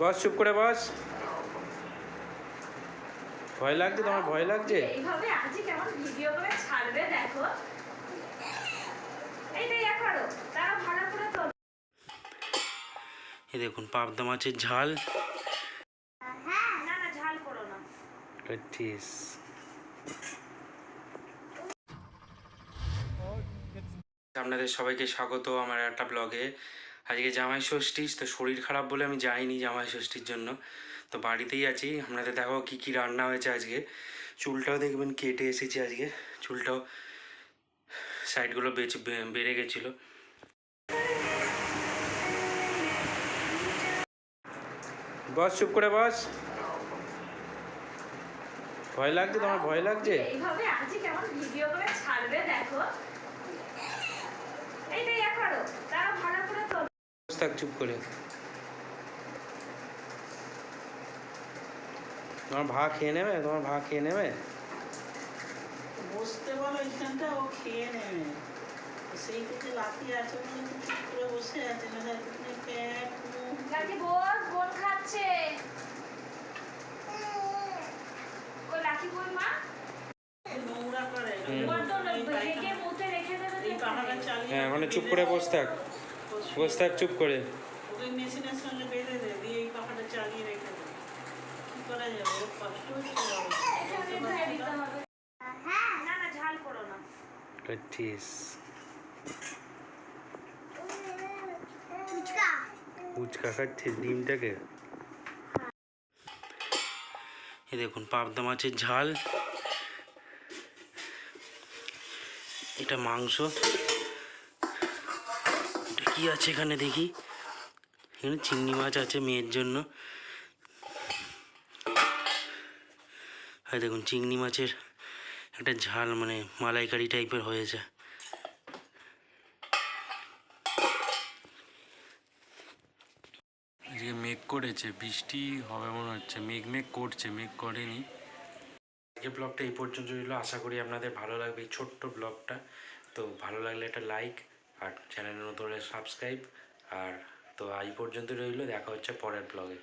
বস চুপ করে বস। ভয় লাগছে? তোমার ভয় লাগছে? এইভাবে আজকে কেমন ভিডিও করে ছাড়বে দেখো। এইটা করো তারা ভালো করে তো এই দেখুন পাবদা মাছের ঝাল। না না ঝাল করো না। করছিস আপনাদের সবাইকে স্বাগত আমার একটা ব্লগে আজকে জামাই ষষ্ঠী তো শরীর খারাপ বলে আমি যাইনি জামাই ষষ্ঠীর জন্য তো বাড়িতেই আছি আপনাদের দেখো কি কি রান্না হয়েছে আজকে চুলটাও দেখবেন কেটে এসেছি আজকে চুলটাও সাইডগুলো বেঁচে বেড়ে গেছিল বস চুপ করে বস ভয় লাগছে তোমার ভয় লাগছে এইভাবে আজকে কেমন ভিডিও করে ছাড়বে দেখো এইটা ইয়া করো তারা ভালো করে তো বস থাক চুপ করে। তোমার ভা খেয়ে নেবে? তোমার ভা খেয়ে নেবে? বসতে বলো এইখানটা ও খেয়ে নেবে। সেই থেকে লাফিয়ে আছে বলে চুপ করে বসে আছে না এতক্ষণে প্যাট মুখ। বস বোন খাচ্ছে। ওই লাকি বই মা? নোংরা করে। বড্ড হেঁটে মুতে রেখে দেবে এই পাহাড়া চালিয়ে হ্যাঁ মানে চুপ করে বস থাক। বস থাক চুপ করে। ওই মেশিনের সঙ্গে বেঁধে দে দিয়ে এই পাহাড়া চালিয়ে রেখে দে। কি করা যাবে? কষ্ট হচ্ছে বাবা। না। না না ঝাল করো না। করছিস ফুচকা। খাচ্ছিস ডিমটাকে। এই দেখুন পাবদা মাছের ঝাল। এটা মাংস। কি আছে এখানে দেখি? এখানে চিংড়ি মাছ আছে মেয়ের জন্য। আর দেখুন, চিংড়ি মাছের একটা ঝাল মানে মালাইকারি টাইপের হয়েছে। আজকে মেঘ করেছে, বৃষ্টি হবে মনে হচ্ছে। মেঘ মেঘ করছে, মেঘ করেনি। আজকে ব্লগটা এই পর্যন্ত রইল। আশা করি আপনাদের ভালো লাগবে এই ছোট্ট ব্লগটা তো ভালো লাগলে একটা লাইক আর চ্যানেল নতুন হলে সাবস্ক্রাইব আর তো এই পর্যন্ত রইল দেখা হচ্ছে পরের ব্লগে